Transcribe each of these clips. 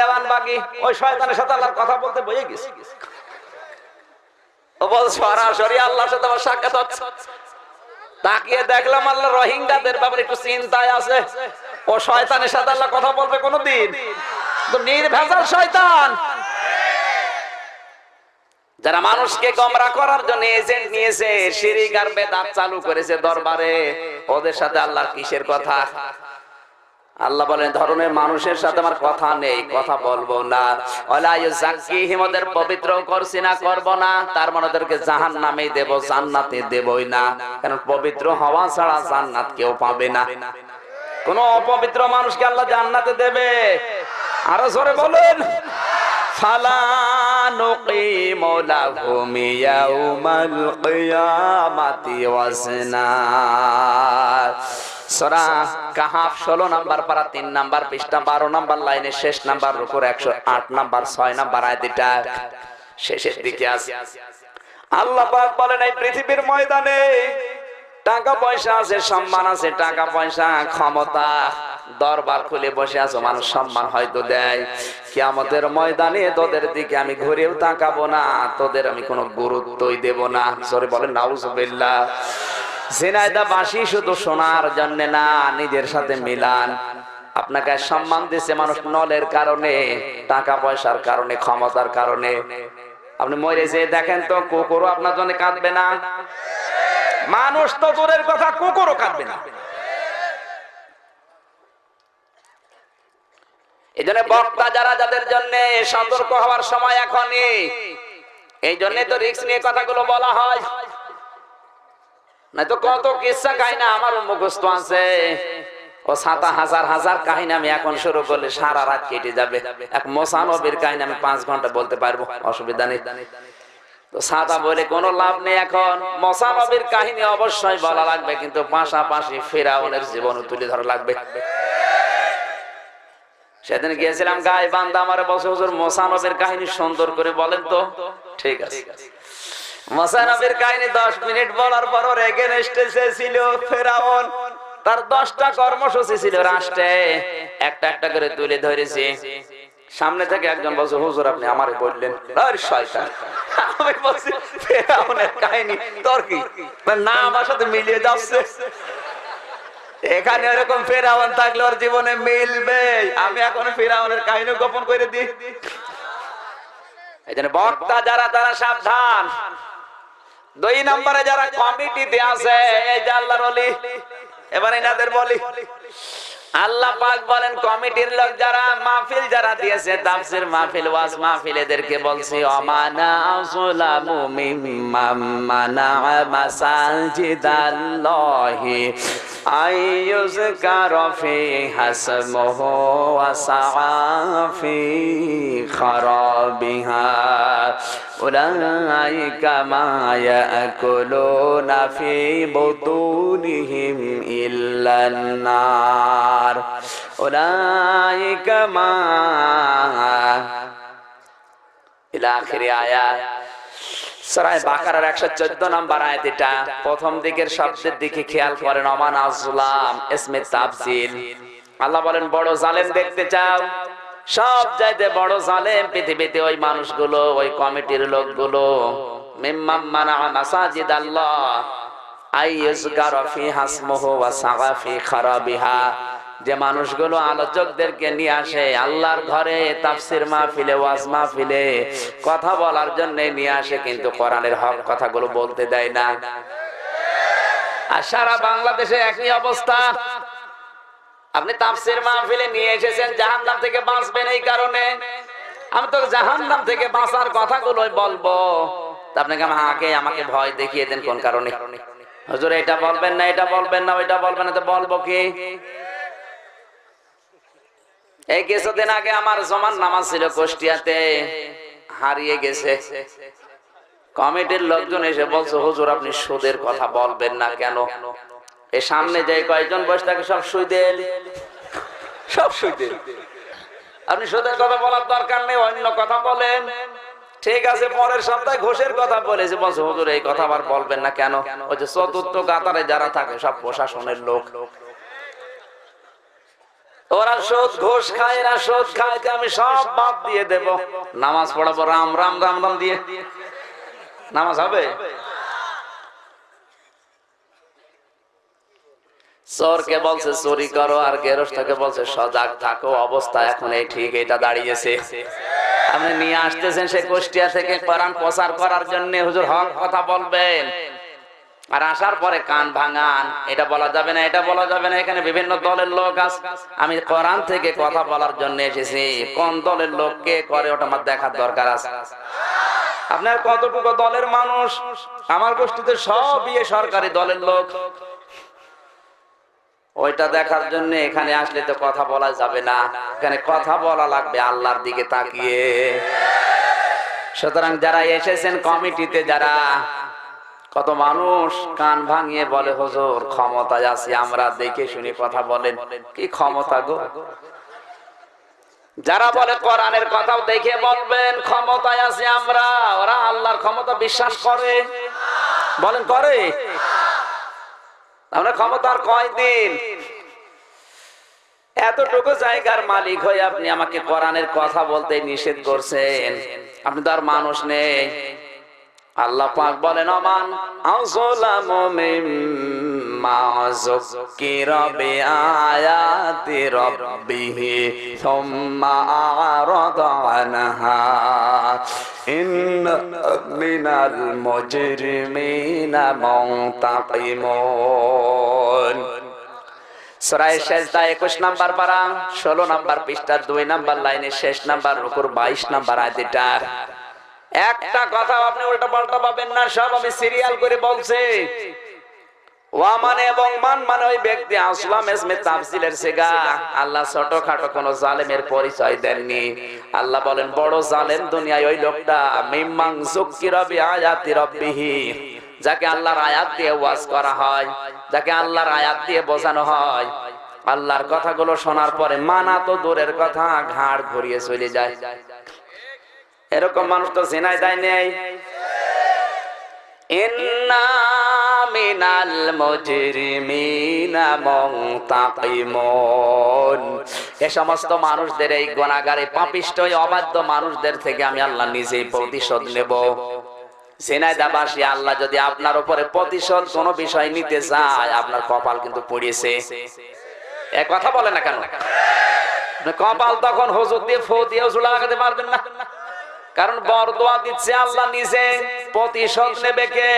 দেওয়ান বাগি, ওই শয়তানের সাথে আল্লাহর কথা বলতে বয়ে গেছে। সরাসরি আল্লাহর সাথে আমার সাক্ষাৎ হচ্ছে। তাকিয়ে দেখলাম আল্লাহ রোহিঙ্গাদের ব্যাপারে একটু চিন্তায় আছে। ও শয়তানের সাথে আল্লাহ কথা বলবে কোনোদিন? তো নির্ভেজাল শয়তান। যারা মানুষকে গমরা করার জন্য এজেন্ট নিয়েছে শিরিক আর বেদাত চালু করেছে দরবারে, ওদের সাথে আল্লাহর কিসের কথা? আল্লাহ বলেন, ধরনের মানুষের সাথে আমার কথা নেই, কথা বলব না। ওলাইহিম ওদের পবিত্র করছি না, করব না। তার মানে ওদেরকে জাহান নামেই দেব, জান্নাতে দেবই না। কারণ পবিত্র হওয়া ছাড়া জান্নাত কেউ পাবে না। কোন অপবিত্র মানুষকে আল্লাহ জান্নাতে দেবে? আরও জোরে বলুন। ফালা নুকিমু লাহুম ইয়াউমাল কিয়ামাতি ওয়াজনা সূরা কাহাফ 16 নাম্বার পারা 3 নাম্বার পৃষ্ঠা 12 নাম্বার লাইনে, শেষ নাম্বার রুকুর 108 নাম্বার 6 নাম্বার আয়াতটা শেষের দিকে আছে। আল্লাহ পাক বলেন, এই পৃথিবীর ময়দানে টাকা পয়সা আছে, সম্মান আছে, টাকা পয়সা ক্ষমতা দরবার খুলে বসে আছো, মানুষ সম্মান হয়তো দেয়। কি আমাদের ময়দানে তোদের দিকে আমি ঘুরেও তাকাবো না, তোদের আমি কোনো গুরুত্বই দেব না। সরে বলেন, নাউজুবিল্লাহ। জেনাইদা বাসি শুধু শোনার জন্য না, নিজের সাথে মিলান। আপনাকে সম্মান দিছে মানুষ নলের কারণে টাকা পয়সার কারণে, ক্ষমতার কারণে। আপনি মরে যে দেখেন তো, কুকুরও আপনার জন্য কাঁদবে না। মানুষ তো দূরের কথা, কুকুরও কাঁদবে না। এই জন্য বক্তা যারা যাদের জন্য সতর্ক হওয়ার সময় এখনই, এই জন্য তো রিক্স নিয়ে কথাগুলো বলা হয়। তো কত কিসা কাহিনা আমার মুখস্থ আছে। ও সাতা হাজার হাজার কাহিনী আমি এখন শুরু করলে সারা রাত কেটে যাবে। এক মোসানবির কাহিনী আমি পাঁচ ঘণ্টা বলতে পারব, অসুবিধা নেই। তো সাদা বলে, কোনো লাভ নেই এখন। মশানবীর কাহিনী অবশ্যই বলা লাগবে, কিন্তু পাশাপাশি ফেরাউনের জীবন তুলে ধরা লাগবে। সেদিন গিয়েছিলাম গায়ে বান্দা আমার বসে হুজুর মোসানবের কাহিনী সুন্দর করে বলেন তো। ঠিক আছে। মোসানবের কাহিনী দশ মিনিট বলার পর এগেনস্টে ছিল ফেরাউন। তার দশটা কর্মসূচি ছিল রাষ্ট্রে। একটা একটা করে তুলে ধরেছে। সামনে থেকে একজন বলছে, হুজুর, আপনি আমারে বললেন। আমি বলছি, ফেরাউনের কাহিনী তোর কি? না, আমার সাথে মিলিয়ে যাচ্ছে। এখানে এরকম ফেরাউন থাকলে ওর জীবনে মিলবে। আমি এখন ফেরাউনের কাহিনী গোপন করে দিই। এই জন্য বক্তা যারা, তারা সাবধান। দুই নম্বরে যারা কমিটিতে আছে, এই যে আল্লাহর অলি এবার এনাদের বলি। আল্লাহ পাক বলেন, কমিটির লোক যারা মাহফিল যারা দিয়েছে, তাফসীর মাহফিল, ওয়াজ মাহফিল এদেরকে বলছি, অমানা আসলামু মিম্মাম মানা মাসাজিদাল্লাহি আইয়ুযকার ফি হাসমুহু ওয়া সাআফি খারাবিহা أولئك ما يأكلون في بطونهم إلا النار أولئك ما إلى آخر آيات সরাই বাকারার একশো চোদ্দ নম্বর আয়াত এটা প্রথম দিকের শব্দের দিকে খেয়াল করেন অমান আজলাম এসমে তাফসিল আল্লাহ বলেন বড় জালেম দেখতে চাও সব চাইতে বড় জালেম পৃথিবীতে ওই মানুষগুলো, ওই কমিটির লোকগুলো। যে মানুষগুলো আলোচকদেরকে নিয়ে আসে, আল্লাহর ঘরে তাফসির মাহফিলে, ওয়াজ মাহফিলে কথা বলার জন্য নিয়ে আসে, কিন্তু কোরআনের হক কথাগুলো বলতে দেয় না। আর সারা বাংলাদেশে একই অবস্থা। আপনি তাফসির মাহফিলে নিয়ে এসেছেন, জাহান্নাম থেকে বাঁচবেন এই কারণে। আমি তো জাহান্নাম থেকে বাঁচার কথাগুলোই বলব। আপনাকে আগে আমাকে ভয় দেখিয়ে দেন কোন কারণে? হুজুর, এটা বলবেন না, এটা বলবেন না, ওইটা বলবেন না, তো বলব কি? এই কিছুদিন আগে আমার জমান নামাজ ছিল কুষ্টিয়াতে, হারিয়ে গেছে। কমিটির লোকজন এসে বলছে, হুজুর, আপনি সুদের কথা বলবেন না কেন? এ সামনে যে কয়েকজন বসে থাকে, সব সুই দেন সব সুই দেন আপনি সুদের কথা বলার দরকার নেই, অন্য কথা বলেন। ঠিক আছে, পরের সপ্তাহে ঘোষের কথা বলেছে বলছে, হুজুর, এই কথা আবার বলবেন না কেন? ওই যে চতুর্থ কাতারে যারা থাকে, সব প্রশাসনের লোক। ওরা সুদ ঘুষ খায় এরা সুদ খায় আমি সব বাদ দিয়ে দেব। নামাজ পড়াবো, রাম রাম রাম রাম দিয়ে। নামাজ হবে? চোরকে বলছে, চুরি করো আর গেরস্তকে বলছে, সজাগ থাকো, অবস্থা এখন এই ঠিক এটা দাঁড়িয়েছে। আপনি নিয়ে আসতেছেন সেই কুষ্টিয়া থেকে কোরআন প্রচার করার জন্য, হুজুর হক কথা বলবেন। আর আসার পরে কান ভাঙান, এটা বলা যাবে না, এটা বলা যাবে না, এখানে বিভিন্ন দলের লোক আছে। আমি কোরআন থেকে কথা বলার জন্য এসেছি। কোন দলের লোক কে করে, ওটা আমার দেখার দরকার আছে। আপনার কতটুকু দলের মানুষ? আমার গোষ্ঠীতে সব ইয়ে সরকারি দলের লোক। ওইটা দেখার জন্য এখানে আসলে তো কথা বলা যাবে না। এখানে কথা বলা লাগবে আল্লাহর দিকে তাকিয়ে। সুতরাং যারা এসেছেন কমিটিতে যারা, কত মানুষ কান ভাঙিয়ে বলে, হুজুর, ক্ষমতায় আছি, আমরা দেখে শুনে কথা বলেন। কি ক্ষমতা গো? যারা বলে কোরআনের কথা দেখে বলবেন, ক্ষমতায় আছি আমরা। ওরা আল্লাহর ক্ষমতা বিশ্বাস করে। বলেন, করে? আমরা ক্ষমতার কয়দিন? এতটুকু জায়গার মালিক হয়ে আপনি আমাকে কোরআনের কথা বলতে নিষেধ করছেন। আপনি তো আর মানুষ নেই। আল্লাহ পাক বলেন, অমান আযলামু মিম্মা যুকিরা বিআয়াতি রাব্বিহি, সুম্মা আরাদা আনহা মিনাল মুজরিমিনা মুনতাকিমুন সরাই শেষদা একুশ নাম্বার পারা, ষোলো নাম্বার পৃষ্ঠার দুই নাম্বার লাইনে শেষ নাম্বার, রুকুর বাইশ নাম্বার আদিটার একটা কথা আপনি উল্টা পাল্টা পাবেন না, সব আমি সিরিয়াল করে বলছি। মানে মান যাকে আল্লাহর আয়াত দিয়ে ওয়াজ করা হয়, যাকে আল্লাহর আয়াত দিয়ে বোঝানো হয়। আল্লাহর কথাগুলো শোনার পরে মানা তো দূরের কথা, ঘাড় ঘুরিয়ে চলে যায়। এরকম মানুষ তো জেনায় দেয় নেই। ইন্না মিনাল মুজরিমিনা মুনতাকিমুন। এ সমস্ত মানুষদের এই গুনাহগারে পাপিষ্ট, এই অবাধ্য মানুষদের থেকে আমি আল্লাহ নিজেই প্রতিশোধ নেব। সেনাইদাবাসী আল্লাহ যদি আপনার উপরে প্রতিশোধ কোনো বিষয় নিতে চায়, আপনার কপাল কিন্তু পড়িয়েছে এ কথা বলে না কেন? কপাল তখন হজুর দিয়ে ফো দিয়ে ঝুলা লাগাতে পারবেন না। কারণ বরদোয়া দিচ্ছে আল্লাহ নিজে। প্রতিশোধ নেবে কে?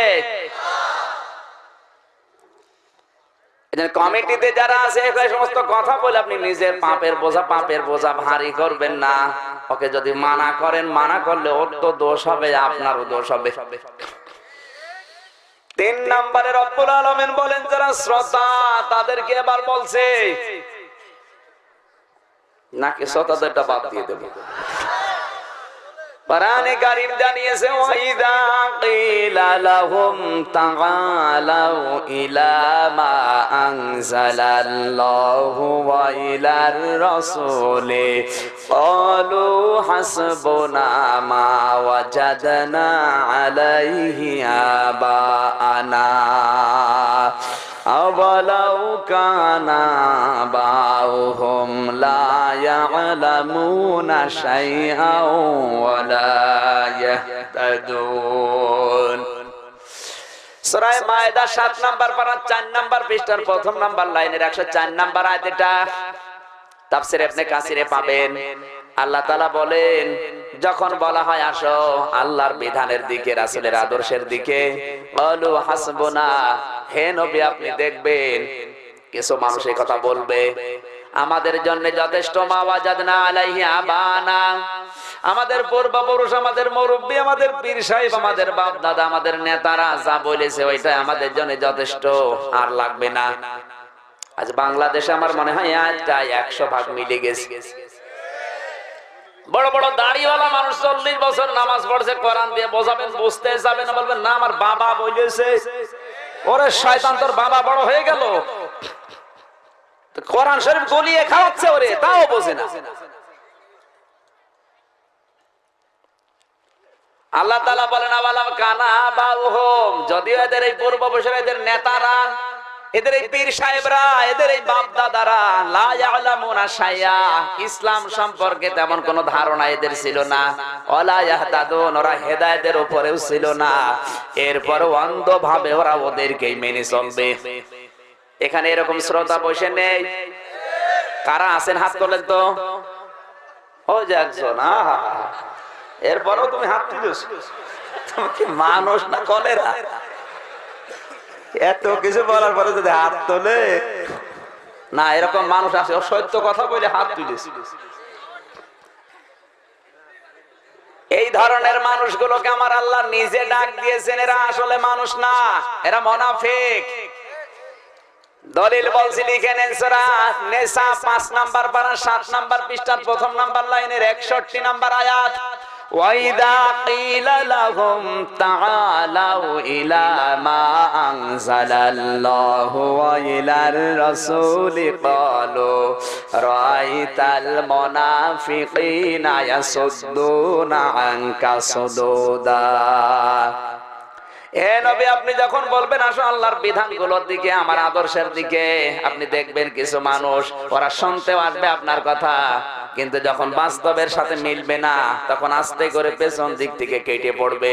কমিটিতে যারা আছে সমস্ত কথা বলে আপনি নিজের পাপের বোঝা পাপের বোঝা ভারী করবেন না। ওকে যদি মানা করেন, মানা করলে ওর তো দোষ হবে, আপনারও দোষ হবে। তিন নম্বরে রব্বুল আলমেন বলেন, যারা শ্রোতা, তাদেরকে এবার বলছে, নাকি শ্রোতাদেরটা বাদ দিয়ে দেবো? কোরআনে কারীম জানিয়েছে, ওয়াইদা কিলা লাহুম তাআলাউ ইলা মা আনজালাল্লাহু ওয়া ইলার রাসূলি ক্বালু হাসবুনা মা ওয়াজাদনা আলাইহি আবাআনা। أولو كان آباؤهم لا يعلمون شيئا ولا يهتدون সরাই মায়দা সাত নাম্বার পারা চার নাম্বার পৃষ্ঠার প্রথম নাম্বার লাইনের একশো চার নাম্বার আয়াত এটা তাফসির আপনি কাসিরে পাবেন আল্লাহ তালা বলেন, যখন বলা হয়, আসো আল্লাহর বিধানের দিকে, রাসুলের আদর্শের দিকে। বলু হাসবনা। হে নবী, আপনি দেখবেন, কিছু মানুষ এই কথা বলবে, আমাদের জন্য যথেষ্ট মাওয়াজাদ না আলাইহি আবানা। আমাদের পূর্বপুরুষ, আমাদের মুরব্বী, আমাদের পীর সাহেব, আমাদের বাপ দাদা আমাদের নেতারা যা বলেছে ওইটা আমাদের জন্য যথেষ্ট, আর লাগবে না। আজ বাংলাদেশে আমার মনে হয় আজটা একশো ভাগ মিলে গেছে। বড় বড় দাড়িওয়ালা মানুষ চল্লিশ বছর নামাজ পড়ছে, কোরআন দিয়ে বোঝাবেন, বুঝতে যাবে না বলবেন, না, আমার বাবা বলেছে ওরে শয়তান, তোর বাবা বড় হয়ে গেল। কোরআন শরীফ গলিয়ে খাওয়াচ্ছে ওরে, তাও বোঝে না। আল্লাহ বলেন আবালাম কানা বাউহম যদিও এদের এই পূর্ব বছর এদের নেতারা এদের এই পীর সাহেবরা, এদের এই বাপ দাদারা লা ইয়ালামুনা শাইয়া। ইসলাম সম্পর্কে তেমন কোনো ধারণা এদের ছিল না। ওয়ালা ইয়াহতাদুন, ওরা হেদায়েতের উপরেও ছিল না। এরপর অন্ধভাবে ওরা ওদেরকেই মেনে চলবে। এখানে এরকম শ্রোতা বসে নেই। কারা আছেন হাত তোলেন তো? ও যে একজন, আহা। এরপরও তুমি হাত তুলেছ। তুমি কি মানুষ না কলেরা? এত কিছু বলার পরে যদি হাত তোলে না এরকম মানুষ আছে ও সত্য কথা বলে হাত তুলেছে এই ধরনের মানুষগুলোকে আমার আল্লাহ নিজে ডাক দিয়েছেন এরা আসলে মানুষ না এরা মোনাফিক। দলিল বলছি লিখে নেন সূরা নেসা 5 নাম্বার পারা 7 নাম্বার পৃষ্ঠার প্রথম নাম্বার লাইনের 61 নাম্বার আয়াত। وَإِذَا قِيلَ لَهُمْ تَعَالَوْا إِلَى مَا أَنزَلَ اللَّهُ وَإِلَى الرَّسُولِ قَالُوا رَأَيْتَ الْمُنَافِقِينَ يَصُدُّونَ عَنكَ صُدُودًا এ নবী আপনি যখন বলবেন আসো আল্লাহর বিধানগুলোর দিকে আমার আদর্শের দিকে আপনি দেখবেন কিছু মানুষ ওরা শুনতেও আসবে আপনার কথা কিন্তু যখন বাস্তবের সাথে মিলবে না, তখন আস্তে করে পেছন দিক থেকে কেটে পড়বে।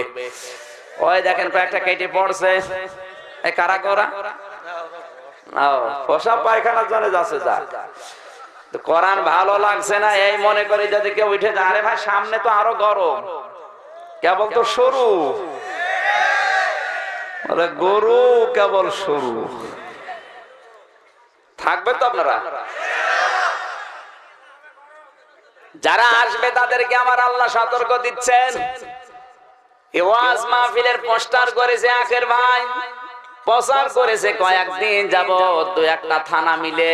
ওই দেখেন কয়েকটা কেটে পড়ছে। কারা করা? না? এই মনে করে যদি কেউ ভাই, সামনে তো আরও গরম। কেবল তো সরু। গরু কেবল সরু। থাকবে তো আপনারা? যারা আসবে তাদেরকে আমার আল্লাহ সতর্ক দিচ্ছেন। ওয়াজ মাহফিলের পোস্টার করেছে আখের ভাই। প্রচার করেছে কয়েকদিন যাব দু একটা থানা মিলে।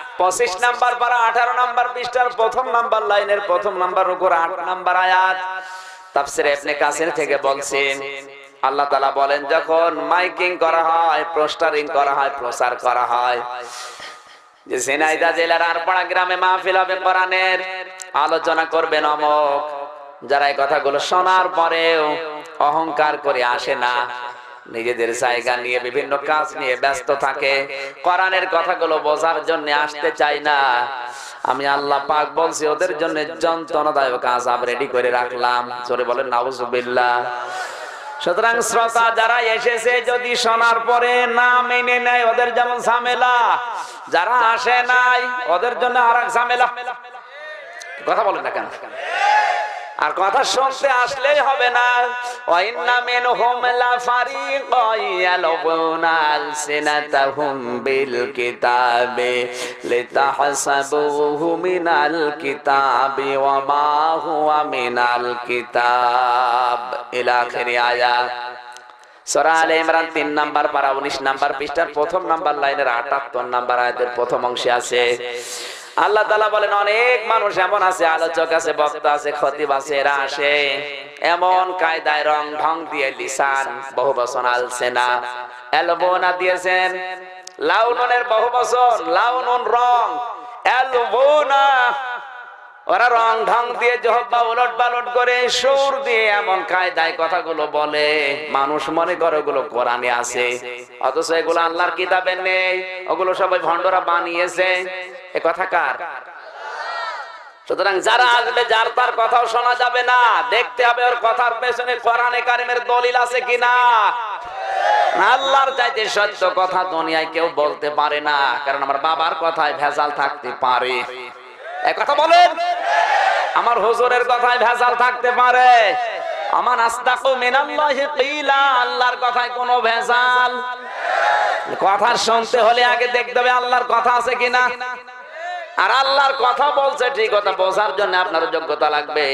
পঁচিশ নাম্বার পারা, আঠারো নাম্বার পৃষ্ঠার প্রথম নাম্বার লাইনের প্রথম নাম্বার উপর আট নাম্বার আয়াত। তাফসির ইবনে কাসির থেকে বলছেন, আল্লাহ তাআলা বলেন, যখন মাইকিং করা হয়, পোস্টারিং করা হয়, প্রচার করা হয়, যে ঝিনাইদহ জেলার আরপাড়া গ্রামে মাহফিল হবে কোরআনের, আলোচনা করবেন অমক, যারা এই কথাগুলো শোনার পরেও অহংকার করে আসে না। নিজেদের জায়গা নিয়ে, বিভিন্ন কাজ নিয়ে ব্যস্ত থাকে। কোরআনের কথাগুলো বোঝার জন্য আসতে চাই না। আমি আল্লাহ পাক বলছি, ওদের জন্য যন্ত্রণাদায়ক আজাব রেডি করে রাখলাম। জোরে বলেন, নাউজুবিল্লাহ। সুতরাং শ্রোতা যারা এসেছে, যদি শোনার পরে না মেনে নেয়, ওদের যেমন ঝামেলা, যারা আসে নাই, ওদের জন্য আর এক ঝামেলা। কথা বলেন না কেন? আর কথা শুনতে আসলেই হবে না। ওয়াইন্না মিনহুম লাফারিকান ইয়ালবুনা আলসিনাতাহুম বিল কিতাবি লিতাহসাবুহু মিনাল কিতাবি ওয়া মা হুয়া মিনাল কিতাব। ইলা আখিরি আয়াত সূরা আলে ইমরান 3 নাম্বার পারা 19 নাম্বার পৃষ্ঠার প্রথম নাম্বার লাইনের 78 নাম্বার আয়াতের প্রথম অংশে আছে। আল্লাহ তালা বলেন, অনেক মানুষ এমন আছে, আলোচক আছে, বক্তা আছে, খতিব আছে, এরা আসে, এমন কায়দায় রং ঢং দিয়ে লিসান, বহু বচন আলসেনা এলবোনা দিয়েছেন লাউনের বহু বচন, লাউনুন রং এলবোনা ওরা রং ঢং দিয়ে জহব্বা উলট পালট করে সুর দিয়ে এমন কায়দায় কথাগুলো বলে। মানুষ মনে করে ওগুলো কোরআনে আছে। অথচ এগুলো আল্লাহর কিতাবে নেই। ওগুলো সবাই ভণ্ডরা বানিয়েছে। এ কথা কার? সুতরাং যারা আসবে, যার তার কথাও শোনা যাবে না। দেখতে হবে ওর কথার পেছনে কোরআনে কারিমের দলিল আছে কিনা। আল্লাহর চাইতে সত্য কথা দুনিয়ায় কেউ বলতে পারে না। কারণ আমার বাবার কথায় ভেজাল থাকতে পারে। কথা বলেন। আমার হুজুরের কথায় ভেজাল থাকতে পারে। আমার আস্তাকু মিনাল্লাহি কিলা, আল্লাহর কথায় কোনো ভেজাল। কথা শুনতে হলে আগে দেখতে হবে আল্লাহর কথা আছে কিনা। আর আল্লাহর কথা বলছে ঠিক কথা, বোঝার জন্য আপনার যোগ্যতা লাগবে।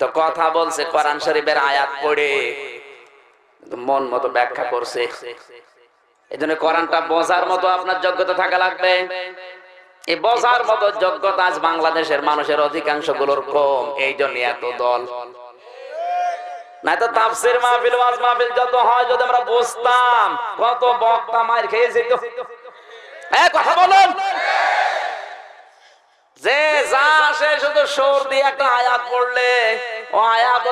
তো কথা বলছে, কোরআন শরীফের আয়াত পড়ে। মন মতো ব্যাখ্যা করছে। এই জন্য কোরআনটা বোঝার মতো আপনার যোগ্যতা থাকা লাগবে। এই বোঝার মতো যোগ্যতা আজ বাংলাদেশের মানুষের অধিকাংশগুলোর কম। এই জন্য এত দল। যদি একটা পড়লে, ও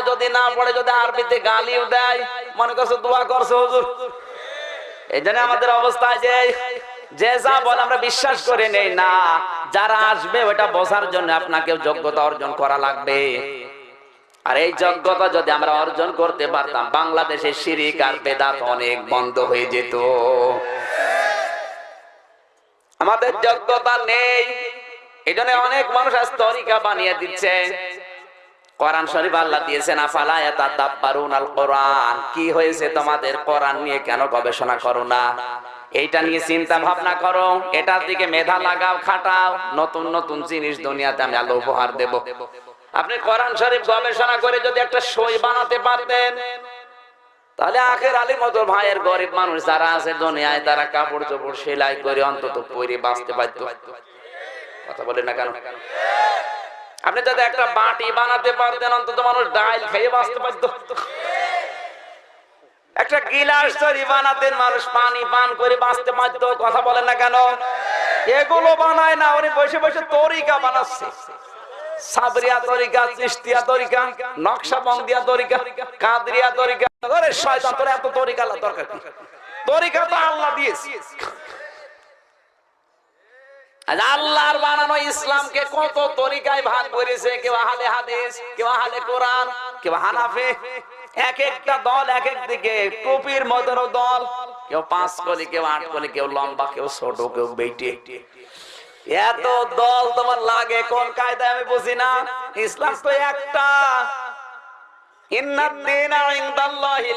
যদি না পড়ে, যদি আরবিতে গালিও দেয়, মনে করছে দোয়া করছে এই জন্য আমাদের অবস্থা যে যে যা বলে আমরা বিশ্বাস করে নেই, না। যারা আসবে, ওটা বোঝার জন্য আপনাকে যোগ্যতা অর্জন করা লাগবে। আর এই যোগ্যতা যদি আমরা অর্জন করতে পারতাম, বাংলাদেশে শিরিক আর বেদাত অনেক বন্ধ হয়ে যেত। আমাদের যোগ্যতা নেই। এই জন্য অনেক মানুষ আজ তরিকা বানিয়ে দিচ্ছে। কোরআন শরীফ আল্লাহ দিয়েছেন, আফালা ইয়াতাদাব্বারুন আল কোরআন। কি হয়েছে তোমাদের? কোরআন নিয়ে কেন গবেষণা করো না? এইটা নিয়ে চিন্তা ভাবনা করো, এটার দিকে মেধা লাগাও, খাটাও, নতুন নতুন জিনিস দুনিয়াতে আমি আলো উপহার দেব। আপনি কোরআন শরীফ গবেষণা করে যদি একটা সই বানাতে পারতেন, তাহলে আখের আলী মতো ভাইয়ের গরিব মানুষ যারা আছে দুনিয়ায়, তারা কাপড় চোপড় সেলাই করে অন্তত পরে বাঁচতে পারত। কথা বলেন না কেন? আপনি যদি একটা বাটি বানাতে পারতেন, অন্তত মানুষ ডাইল খেয়ে বাঁচতে পারত। একটা গিলাস তৈরি বানাতেন, মানুষ পানি পান করে বাঁচতে পারত কথা বলেন না কেন? এগুলো বানায় না, উনি বসে বসে তরিকা বানাচ্ছে। আল্লাহর বানানো ইসলামকে কত তরিকায় ভাগ করেছে, কেউ আহলে হাদিস, কেউ আহলে কোরআন, কেউ হানাফে। এক একটা দল এক এক দিকে, টুপির মতেরও দল। কেউ পাঁচ কলি, কেউ আট কলি, কেউ লম্বা, কেউ ছোট, কেউ বেটে। এত দল তোমার লাগে কোন কায়দায় আমি বুঝি না। ইসলাম তো একটা।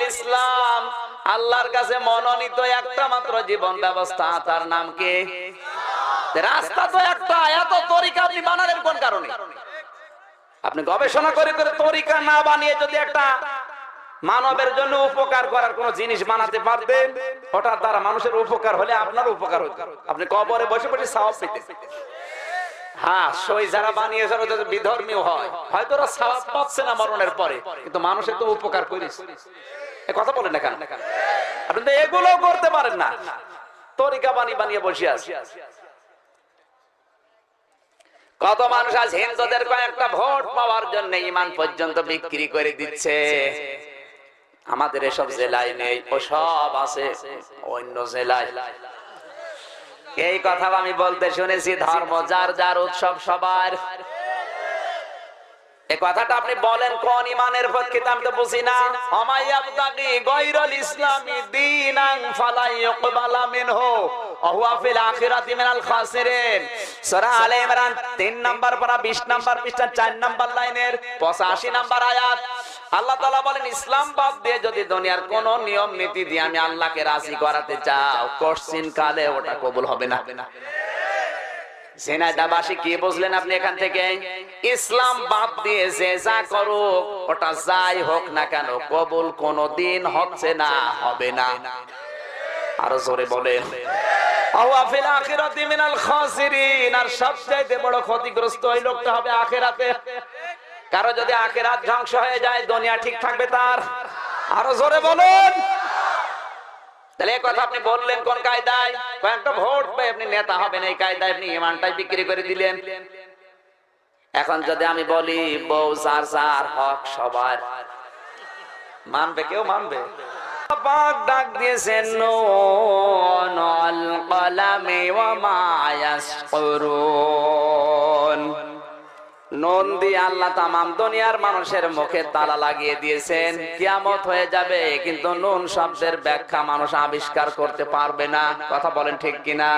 ইসলাম। আল্লাহর কাছে মনোনীত একটা মাত্র জীবন ব্যবস্থা। তার নাম কি? রাস্তা তো একটা। এত তরিকা আপনি বানালেন কোন কারণে? আপনি গবেষণা করে করে তরিকা না বানিয়ে যদি একটা মানবের জন্য উপকার করার কোন জিনিস বানাতে পারতেন ওটার দ্বারা মানুষের উপকার হলে আপনার উপকার হতো আপনি কবরে বসে বসে সাহস পেতে হ্যাঁ কত মানুষ আজ হিন্দুদের কয়েকটা ভোট পাওয়ার জন্য ইমান পর্যন্ত বিক্রি করে দিচ্ছে। আমাদের এসব জেলায় নেই, ও সব আছে, অন্য জেলায়। এই কথা আমি বলতে শুনেছি, ধর্ম যার যার উৎসব সবার। এই কথাটা আপনি বলেন কোন ইমানের পক্ষে আমি তো বুঝি না। অমাইয়াবতাকি গায়রুল ইসলামি দীনান ফালা ইউকবালা মিনহু ওয়া ফিল আখিরাতি মিনাল খাসিরিন। সূরা আলে ইমরান 3 নাম্বার পারা 20 নাম্বার পৃষ্ঠা 4 নাম্বার লাইনের 85 নাম্বার আয়াত। আল্লাহ তাআলা বলেন, ইসলাম বাদ দিয়ে যদি দুনিয়ার কোন নিয়ম, নীতি দিয়ে আমি আল্লাহকে রাজি করাতে চাও, কোশ্চিন কালে ওটা কবুল হবে না। কি বুঝলেন আপনি এখান থেকে? ইসলাম দিয়ে যে যা ওটা যাই হোক না কেন, কবুল হচ্ছে না, হবে না। আরও জোরে আর সবচাইতে বড় ক্ষতিগ্রস্ত ওই লোকটা হবে আখিরাতে। কারও যদি আখিরাত ধ্বংস হয়ে যায়, দুনিয়া ঠিক থাকবে তার। আরও জোরে বলুন। তাহলে এই কথা আপনি বললেন কোন কায়দায়? কয়েকটা ভোট পেয়ে আপনি নেতা হবেন, এই কায়দায় আপনি ইমানটাই বিক্রি করে দিলেন। এখন যদি আমি বলি, বউ সার সার হক সবার। মানবে, কেউ মানবে? পাক ডাক দিয়েছেন নুন কলামে ওয়া মা ইয়াসকুরুন। নুন দিয়ে আল্লাহ তামাম দুনিয়ার মানুষের মুখে তালা লাগিয়ে দিয়েছেন। কিয়ামত হয়ে যাবে, কিন্তু নুন শব্দের ব্যাখ্যা মানুষ আবিষ্কার করতে পারবে না। কথা বলেন ঠিক কিনা?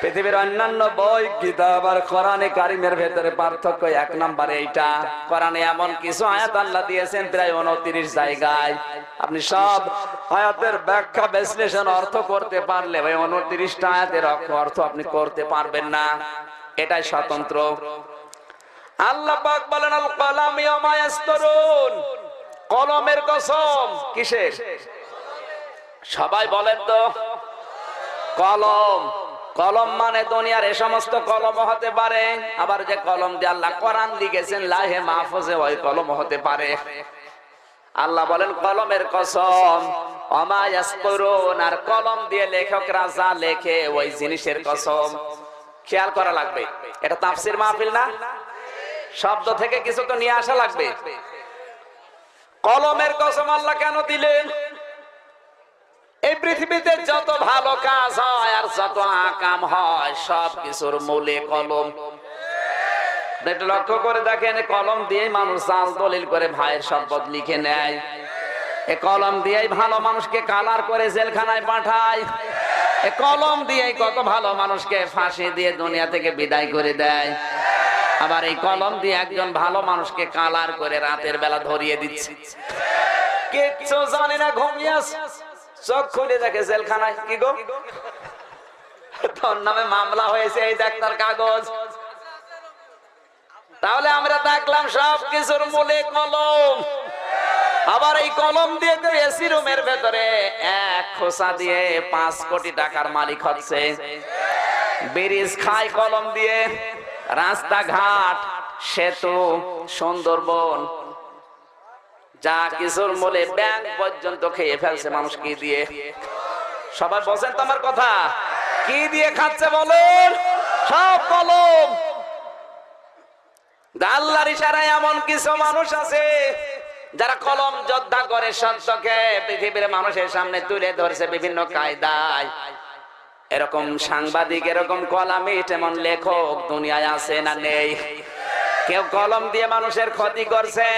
পৃথিবীর অন্যান্য বই, কিতাব আর কোরআনে কারিমের ভেতরে পার্থক্য এক নম্বরে এইটা। কোরআনে এমন কিছু আয়াত আল্লাহ দিয়েছেন প্রায় উনত্রিশ জায়গায়। আপনি সব আয়াতের ব্যাখ্যা, বিশ্লেষণ, অর্থ করতে পারলে ভাই উনত্রিশটা আয়াতের অর্থ আপনি করতে পারবেন না। এটাই স্বতন্ত্র। আল্লাহ পাক বলেন, আল কলমের কসম, কিসের? সবাই বলেন তো। কলম। কলম মানে দুনিয়ার এ সমস্ত কলম হতে পারে, আবার যে কলম দিয়ে আল্লাহ কোরআন লিখেছেন, লাহে মাহফুজে ওই কলম হতে পারে। আল্লাহ বলেন, কলমের কসম অমায়াসপুরুন আর কলম দিয়ে লেখকরা যা লেখে, ওই জিনিসের কসম। খেয়াল করা লাগবে। এটা তাফসির মাহফিল না? শব্দ থেকে কিছু তো নিয়ে আসা লাগবে। কলমের কসম আল্লাহ কেন দিলেন? এই পৃথিবীতে যত ভালো কাজ হয় আর যত আকাম হয়, সব কিছুর মূলে কলম। লক্ষ্য করে দেখেন কলম দিয়ে মানুষ জাল দলিল করে ভাইয়ের সম্পদ লিখে নেয়। এ কলম দিয়েই ভালো মানুষকে কালার করে জেলখানায় পাঠায়। এ কলম দিয়েই কত ভালো মানুষকে ফাঁসি দিয়ে দুনিয়া থেকে বিদায় করে দেয়। আবার এই কলম দিয়ে একজন ভালো মানুষকে কালার করে রাতের বেলা ধরিয়ে দিচ্ছে। কিচ্ছু জানি না, ঘুমিয়ে চোখ খুলে দেখে জেলখানায়। কি গো? তোর নামে মামলা হয়েছে এই কাগজ। তাহলে আমরা দেখলাম সব কিছুর মূলে কলম। আবার এই কলম দিয়ে তো এসি রুমের ভেতরে এক খোসা দিয়ে পাঁচ কোটি টাকার মালিক হচ্ছে। ব্রিজ খায় কলম দিয়ে। রাস্তাঘাট, সেতু, সুন্দরবন, যা কিছুর মূলে ব্যাংক পর্যন্ত খেয়ে ফেলছে মানুষ কি দিয়ে? সবাই বসেন তো আমার কথা। কি দিয়ে খাচ্ছে বলেন? সব কলম। আল্লাহর ইশারায় এমন কিছু মানুষ আছে, যারা কলম যোদ্ধা করে সত্যকে পৃথিবীর মানুষের সামনে তুলে ধরছে বিভিন্ন কায়দায়। এরকম সাংবাদিক, এরকম কলামিট এমন লেখক দুনিয়ায় আছে না নেই। কেউ কলম দিয়ে মানুষের ক্ষতি করছে,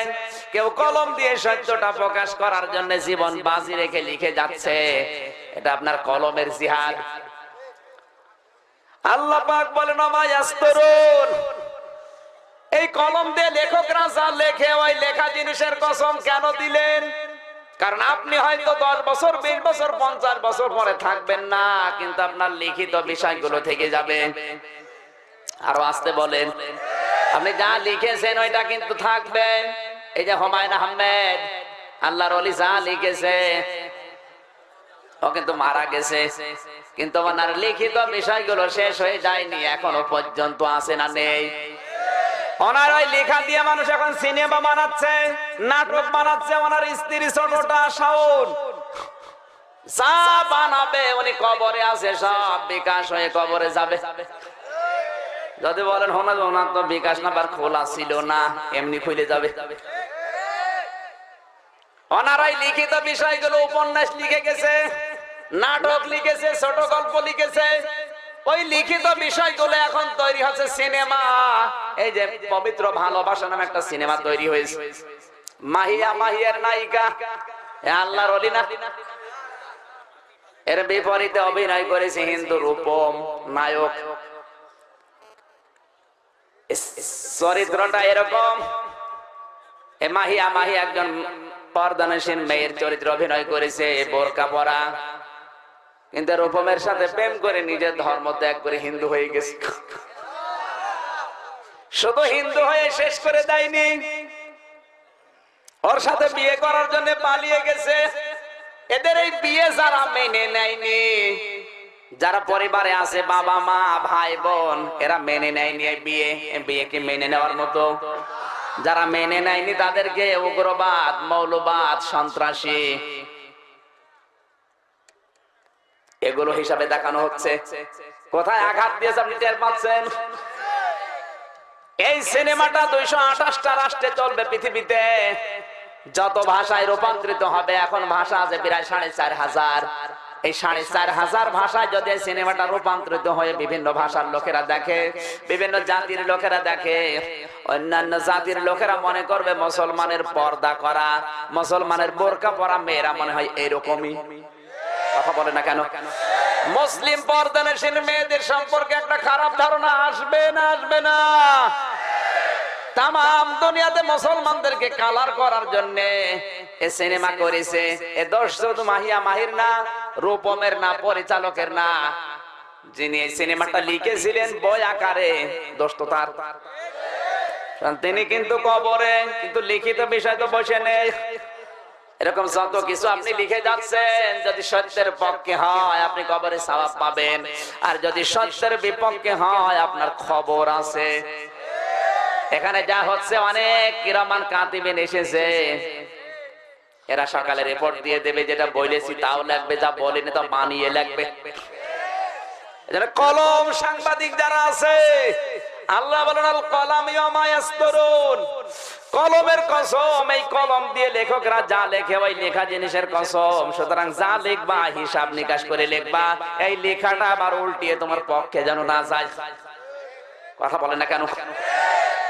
কেউ কলম দিয়ে সত্যটা প্রকাশ করার জন্য জীবন বাজি রেখে লিখে যাচ্ছে। এটা আপনার কলমের জিহাদ। আল্লাহ পাক বলেন, অমায়াস্তরুন। এই কলম দিয়ে লেখকরা যা লেখে, ওই লেখা জিনিসের কসম কেন দিলেন? কারণ আপনি হয়তো দশ বছর, বিশ বছর, পঞ্চাশ বছর পরে থাকবেন না, কিন্তু আপনার লিখিত বিষয়গুলো থেকে যাবে। আরও আসতে বলেন। আপনি যা লিখেছেন, ওইটা কিন্তু থাকবে। এই যে হুমায়ুন আহমেদ, আল্লাহর অলি যা লিখেছে, ও কিন্তু মারা গেছে। কিন্তু ওনার লিখিত বিষয়গুলো শেষ হয়ে যায়নি, এখনও পর্যন্ত আছে না নেই। ওনার ওই লেখা দিয়ে মানুষ এখন সিনেমা বানাচ্ছে, নাটক বানাচ্ছে, ওনার স্ত্রী ছোটটা বানাবে, উনি কবরে আছে, সব বিকাশ হয়ে কবরে যাবে। যদি বলেন হোনা ওনার তো বিকাশ নাম্বার খোলা ছিল না, এমনি খুলে যাবে। ওনারাই লিখিত বিষয়গুলো উপন্যাস লিখে গেছে, নাটক লিখেছে ছোট গল্প লিখেছে। ওই লিখিত বিষয়গুলো এখন তৈরি হচ্ছে সিনেমা। এই যে পবিত্র ভালোবাসা নামে একটা সিনেমা তৈরি হয়েছে। মাহিয়া মাহিয়ার নায়িকা। আল্লাহর অলি না? এর বিপরীতে অভিনয় করেছে হিন্দু রূপম নায়ক। চরিত্রটা এরকম। এ মাহিয়া মাহি একজন পর্দানসীন মেয়ের চরিত্র অভিনয় করেছে, এ বোরকা পরা। কিন্তু রূপমের সাথে প্রেম করে নিজের ধর্ম ত্যাগ করে হিন্দু হয়ে গেছে। শুধু হিন্দু হয়ে শেষ করে দেয়নি। ওর সাথে বিয়ে করার জন্য পালিয়ে গেছে। এদের এই বিয়ে যারা মেনে নেয়নি, যারা পরিবারে আছে বাবা, মা, ভাই, বোন, এরা মেনে নেয়নি বিয়ে। বিয়েকে মেনে নেওয়ার মতো? যারা মেনে নেয়নি তাদেরকে উগ্রবাদ, মৌলবাদ, সন্ত্রাসী এগুলো হিসাবে দেখানো হচ্ছে। কোথায় আঘাত দিয়েছে আপনি টের পাচ্ছেন? এই সিনেমাটা দুইশো আঠাশটা রাষ্ট্রে চলবে পৃথিবীতে। যত ভাষায় রূপান্তরিত হবে, এখন ভাষা আছে প্রায় সাড়ে চার হাজার। এই সাড়ে চার হাজার ভাষায় যদি সিনেমাটা রূপান্তরিত হয়ে বিভিন্ন ভাষার লোকেরা দেখে, বিভিন্ন জাতির লোকেরা দেখে, অন্যান্য জাতির লোকেরা মনে করবে মুসলমানের পর্দা করা, মুসলমানের বোরকা পরা মেয়েরা মনে হয় এরকমই। কথা বলে না কেন? মুসলিম পর্দানসীন মেয়েদের সম্পর্কে একটা খারাপ ধারণা আসবে না আসবে না। তাম দুনিয়াতে মুসলমানদেরকে কালার করার জন্য এ সিনেমা করেছে। এ দোষ শুধু মাহিয়া মাহির না, রূপমের না, পরিচালকের না। যিনি এই সিনেমাটা লিখেছিলেন বই আকারে তিনি কিন্তু কবরে, কিন্তু লিখিত বিষয় তো বসে নেই। এরকম যত কিছু আপনি লিখে যাচ্ছেন, যদি সত্যের পক্ষে হয়, আপনি কবরে সওয়াব পাবেন। আর যদি সত্যের বিপক্ষে হয়, আপনার খবর আছে। এখানে যা হচ্ছে অনেক কিরামান কাতিবেন এসেছে। এরা সকালে রিপোর্ট দিয়ে দেবে যেটা বলেছি, তাও লাগবে, যা বলেনি তা বানিয়ে লাগবে। কলম সাংবাদিক যারা আছে, আল্লাহ বলেন, আল কলাম ইয়ামায়াস্তরুন কলমের কসম, এই কলম দিয়ে লেখকরা যা লেখে ওই লেখা জিনিসের কসম। সুতরাং যা লিখবা, হিসাব নিকাশ করে লিখবা। এই লেখাটা আবার উল্টিয়ে তোমার পক্ষে যেন না যায়। কথা বলেন না কেন?